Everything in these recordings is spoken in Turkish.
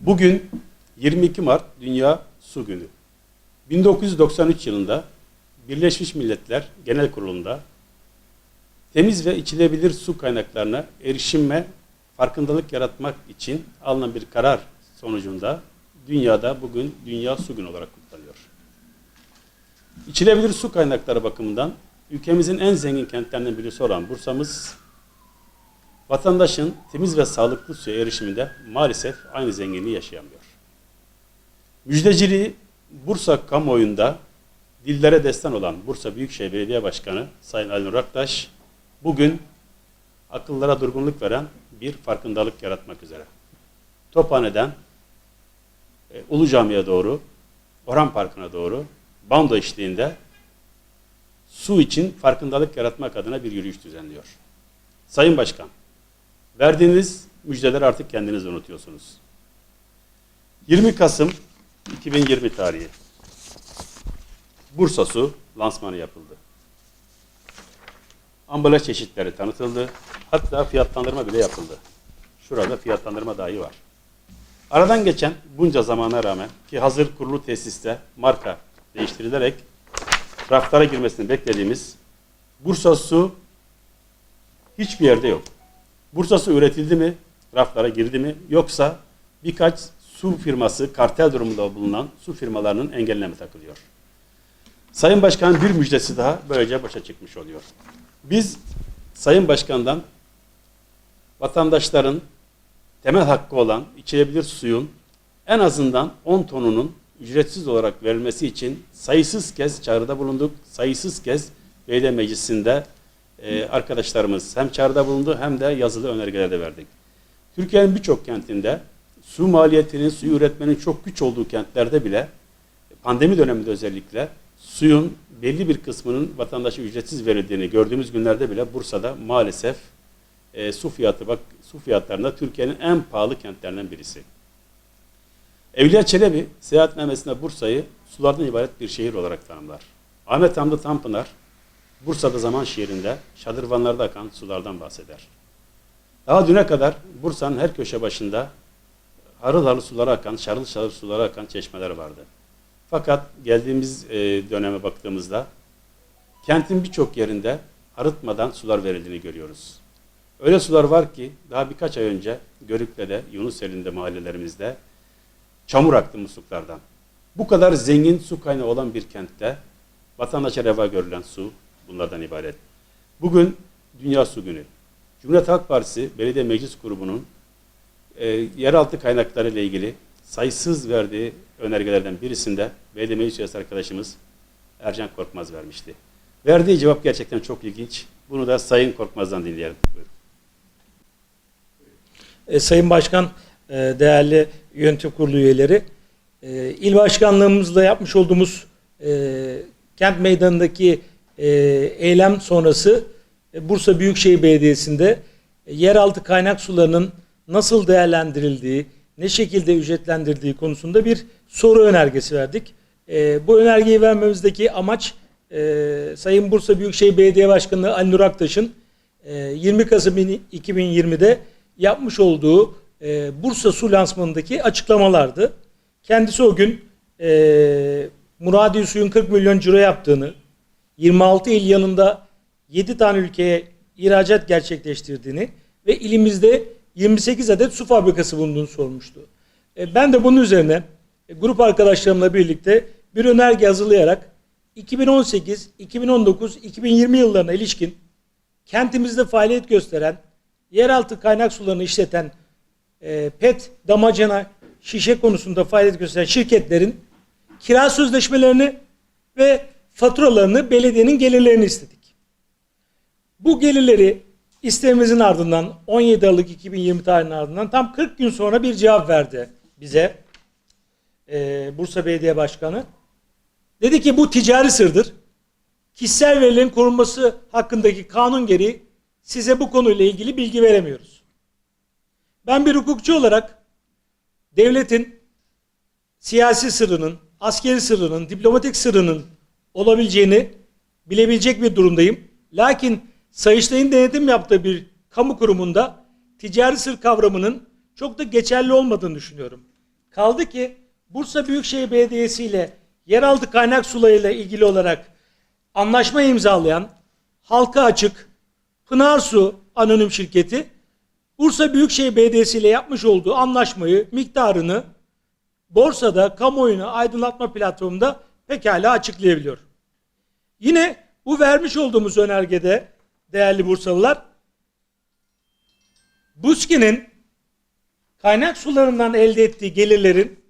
Bugün 22 Mart Dünya Su Günü. 1993 yılında Birleşmiş Milletler Genel Kurulu'nda temiz ve içilebilir su kaynaklarına erişim ve farkındalık yaratmak için alınan bir karar sonucunda dünyada bugün Dünya Su Günü olarak kutlanıyor. İçilebilir su kaynakları bakımından ülkemizin en zengin kentlerinden birisi olan Bursa'mız vatandaşın temiz ve sağlıklı suya erişiminde maalesef aynı zenginliği yaşayamıyor. Müjdeciliği Bursa kamuoyunda dillere destan olan Bursa Büyükşehir Belediye Başkanı Sayın Ali Nur Aktaş bugün akıllara durgunluk veren bir farkındalık yaratmak üzere. Tophane'den e, Ulu Cami'ye doğru, Orhan Parkı'na doğru bando eşliğinde su için farkındalık yaratmak adına bir yürüyüş düzenliyor. Sayın Başkan, verdiğiniz müjdeleri artık kendiniz unutuyorsunuz. 20 Kasım 2020 tarihi Bursa Su lansmanı yapıldı. Ambalaj çeşitleri tanıtıldı. Hatta fiyatlandırma bile yapıldı. Şurada fiyatlandırma dahi var. Aradan geçen bunca zamana rağmen ki hazır kurulu tesiste marka değiştirilerek raflara girmesini beklediğimiz Bursa Su hiçbir yerde yok. Bursa Su üretildi mi, raflara girdi mi yoksa birkaç su firması kartel durumunda bulunan su firmalarının engeline takılıyor? Sayın Başkan'ın bir müjdesi daha böylece başa çıkmış oluyor. Biz Sayın Başkan'dan vatandaşların temel hakkı olan içilebilir suyun en azından 10 tonunun ücretsiz olarak verilmesi için sayısız kez çağrıda bulunduk. Sayısız kez belediye meclisinde e, arkadaşlarımız hem çağrıda bulundu hem de yazılı önergelerde verdik. Türkiye'nin birçok kentinde su maliyetinin, suyu üretmenin çok güç olduğu kentlerde bile pandemi döneminde özellikle suyun belli bir kısmının vatandaşa ücretsiz verildiğini gördüğümüz günlerde bile Bursa'da maalesef e, su fiyatı bak su fiyatlarında Türkiye'nin en pahalı kentlerinden birisi. Evliya Çelebi seyahatnamesinde Bursa'yı sulardan ibaret bir şehir olarak tanımlar. Ahmet Hamdi Tanpınar Bursa'da zaman şiirinde şadırvanlarda akan sulardan bahseder. Daha düne kadar Bursa'nın her köşe başında harıl harıl sulara akan, şarıl şarıl sulara akan çeşmeler vardı. Fakat geldiğimiz e, döneme baktığımızda kentin birçok yerinde arıtmadan sular verildiğini görüyoruz. Öyle sular var ki daha birkaç ay önce Görükle'de, Yunuseli'nde mahallelerimizde çamur aktı musluklardan. Bu kadar zengin su kaynağı olan bir kentte vatandaşa reva görülen su bunlardan ibaret. Bugün Dünya Su Günü. Cumhuriyet Halk Partisi Belediye Meclis Grubu'nun e, yeraltı kaynakları ile ilgili sayısız verdiği önergelerden birisinde belediye meclis üyesi arkadaşımız Ercan Korkmaz vermişti. Verdiği cevap gerçekten çok ilginç. Bunu da Sayın Korkmaz'dan dinleyelim. Buyurun. E, Sayın Başkan, e, değerli yönetim kurulu üyeleri, e, il başkanlığımızla yapmış olduğumuz e, kent meydanındaki e, eylem sonrası e, Bursa Büyükşehir Belediyesi'nde e, yeraltı kaynak sularının nasıl değerlendirildiği, ne şekilde ücretlendirildiği konusunda bir soru önergesi verdik. E, bu önergeyi vermemizdeki amaç e, Sayın Bursa Büyükşehir Belediye Başkanı Ali Nur Aktaş'ın e, 20 Kasım 2020'de yapmış olduğu e, Bursa Su lansmanındaki açıklamalardı. Kendisi o gün e, Muradi Suyun 40 milyon ciro yaptığını, 26 il yanında 7 tane ülkeye ihracat gerçekleştirdiğini ve ilimizde 28 adet su fabrikası bulunduğunu sormuştu. E, ben de bunun üzerine e, grup arkadaşlarımla birlikte bir önerge hazırlayarak 2018, 2019, 2020 yıllarına ilişkin kentimizde faaliyet gösteren, yeraltı kaynak sularını işleten e, PET, damacana, şişe konusunda faaliyet gösteren şirketlerin kira sözleşmelerini ve faturalarını, belediyenin gelirlerini istedik. Bu gelirleri isteğimizin ardından 17 Aralık 2020 tarihinin ardından tam 40 gün sonra bir cevap verdi bize e, Bursa Belediye Başkanı. Dedi ki bu ticari sırdır. Kişisel verilerin korunması hakkındaki kanun gereği size bu konuyla ilgili bilgi veremiyoruz. Ben bir hukukçu olarak devletin siyasi sırrının, askeri sırrının, diplomatik sırrının olabileceğini bilebilecek bir durumdayım. Lakin Sayıştay'ın denetim yaptığı bir kamu kurumunda ticari sır kavramının çok da geçerli olmadığını düşünüyorum. Kaldı ki Bursa Büyükşehir Belediyesi ile yeraltı kaynak sularıyla ilgili olarak anlaşma imzalayan halka açık Pınar Su Anonim Şirketi Bursa Büyükşehir Belediyesi ile yapmış olduğu anlaşmayı miktarını borsada kamuoyuna aydınlatma platformunda pekala açıklayabiliyor. Yine bu vermiş olduğumuz önergede değerli Bursalılar Buski'nin kaynak sularından elde ettiği gelirlerin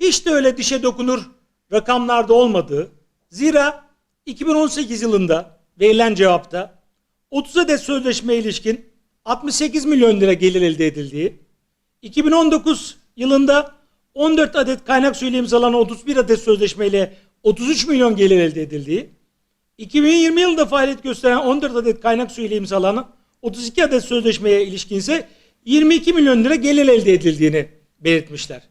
hiç de öyle dişe dokunur rakamlarda olmadığı, zira 2018 yılında verilen cevapta 30 adet sözleşme ilişkin 68 milyon lira gelir elde edildiği, 2019 yılında 14 adet kaynak suyuyla imzalanan 31 adet sözleşmeyle 33 milyon gelir elde edildiği, 2020 yılında faaliyet gösteren 14 adet kaynak suyuyla imzalanan 32 adet sözleşmeye ilişkin ise 22 milyon lira gelir elde edildiğini belirtmişler.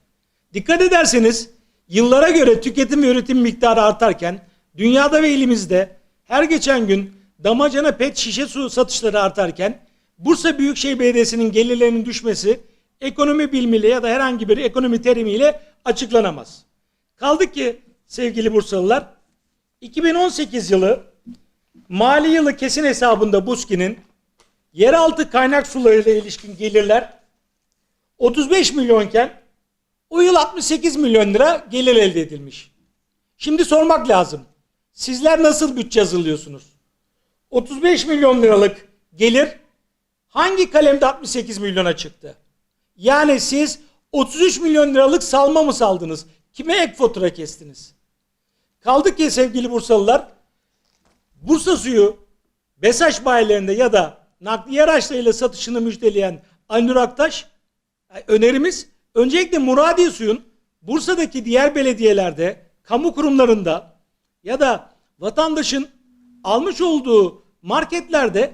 Dikkat ederseniz yıllara göre tüketim ve üretim miktarı artarken dünyada ve elimizde her geçen gün damacana pet şişe su satışları artarken Bursa Büyükşehir Belediyesi'nin gelirlerinin düşmesi ekonomi bilimiyle ya da herhangi bir ekonomi terimiyle açıklanamaz. Kaldı ki sevgili Bursalılar 2018 yılı mali yılı kesin hesabında Buski'nin yeraltı kaynak sularıyla ilişkin gelirler 35 milyonken o yıl 68 milyon lira gelir elde edilmiş. Şimdi sormak lazım. Sizler nasıl bütçe hazırlıyorsunuz? 35 milyon liralık gelir hangi kalemde 68 milyona çıktı? Yani siz 33 milyon liralık salma mı saldınız? Kime ek fatura kestiniz? Kaldı ki sevgili Bursalılar Bursa suyu Besaç bayilerinde ya da nakliye araçlarıyla satışını müjdeleyen Aynur Aktaş e, önerimiz öncelikle Muradiye suyun Bursa'daki diğer belediyelerde, kamu kurumlarında ya da vatandaşın almış olduğu marketlerde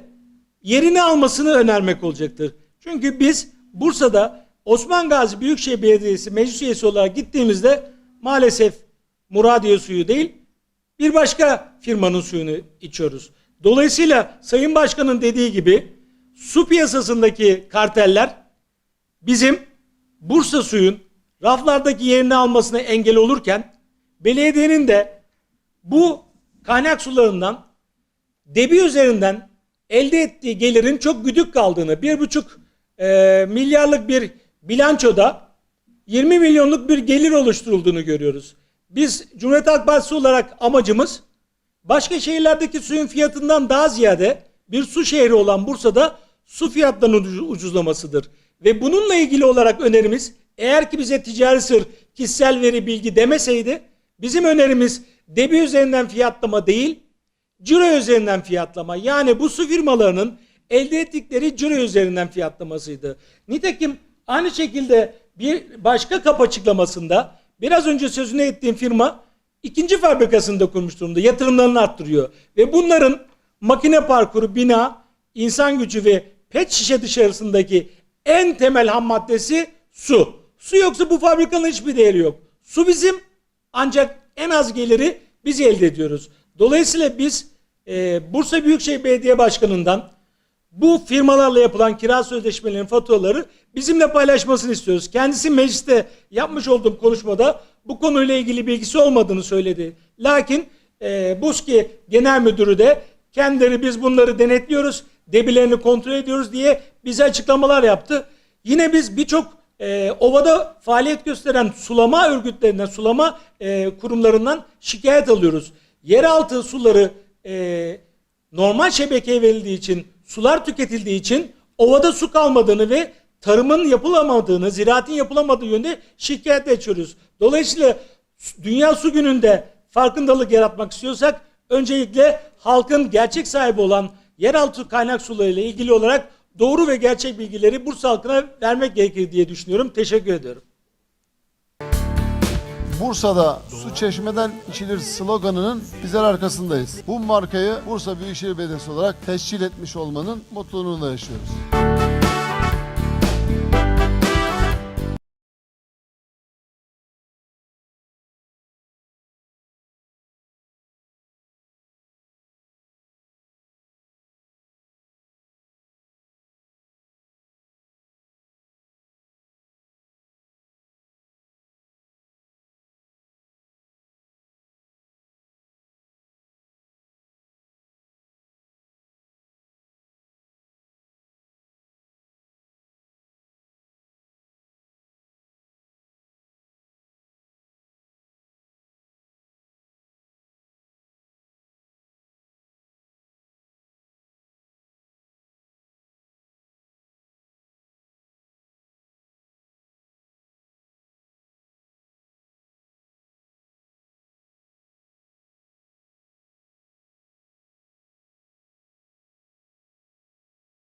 yerini almasını önermek olacaktır. Çünkü biz Bursa'da Osman Gazi Büyükşehir Belediyesi meclis üyesi olarak gittiğimizde maalesef Muradiye suyu değil bir başka firmanın suyunu içiyoruz. Dolayısıyla Sayın Başkan'ın dediği gibi su piyasasındaki karteller bizim Bursa suyun raflardaki yerini almasına engel olurken belediyenin de bu kaynak sularından debi üzerinden elde ettiği gelirin çok güdük kaldığını, bir buçuk e, milyarlık bir bilançoda 20 milyonluk bir gelir oluşturulduğunu görüyoruz. Biz Cumhuriyet Halk Partisi olarak amacımız başka şehirlerdeki suyun fiyatından daha ziyade bir su şehri olan Bursa'da su fiyatlarının ucu- ucuzlamasıdır. Ve bununla ilgili olarak önerimiz eğer ki bize ticari sır, kişisel veri, bilgi demeseydi bizim önerimiz debi üzerinden fiyatlama değil, ciro üzerinden fiyatlama. Yani bu su firmalarının elde ettikleri ciro üzerinden fiyatlamasıydı. Nitekim aynı şekilde bir başka kap açıklamasında biraz önce sözünü ettiğim firma ikinci fabrikasını da kurmuş durumda. Yatırımlarını arttırıyor. Ve bunların makine parkuru, bina, insan gücü ve pet şişe dışarısındaki en temel ham maddesi su. Su yoksa bu fabrikanın hiçbir değeri yok. Su bizim ancak en az geliri biz elde ediyoruz. Dolayısıyla biz e, Bursa Büyükşehir Belediye Başkanı'ndan bu firmalarla yapılan kira sözleşmelerinin faturaları bizimle paylaşmasını istiyoruz. Kendisi mecliste yapmış olduğum konuşmada bu konuyla ilgili bilgisi olmadığını söyledi. Lakin e, Buski Genel Müdürü de kendileri biz bunları denetliyoruz, debilerini kontrol ediyoruz diye bize açıklamalar yaptı. Yine biz birçok e, ovada faaliyet gösteren sulama örgütlerinden, sulama e, kurumlarından şikayet alıyoruz. Yeraltı suları e, normal şebekeye verildiği için, sular tüketildiği için ovada su kalmadığını ve tarımın yapılamadığını, ziraatin yapılamadığı yönde şikayet ediyoruz. Dolayısıyla Dünya Su Günü'nde farkındalık yaratmak istiyorsak öncelikle halkın gerçek sahibi olan yeraltı kaynak suları ile ilgili olarak doğru ve gerçek bilgileri Bursa halkına vermek gerekir diye düşünüyorum. Teşekkür ediyorum. Bursa'da su çeşmeden içilir sloganının bizler arkasındayız. Bu markayı Bursa Büyükşehir Belediyesi olarak tescil etmiş olmanın mutluluğunu yaşıyoruz.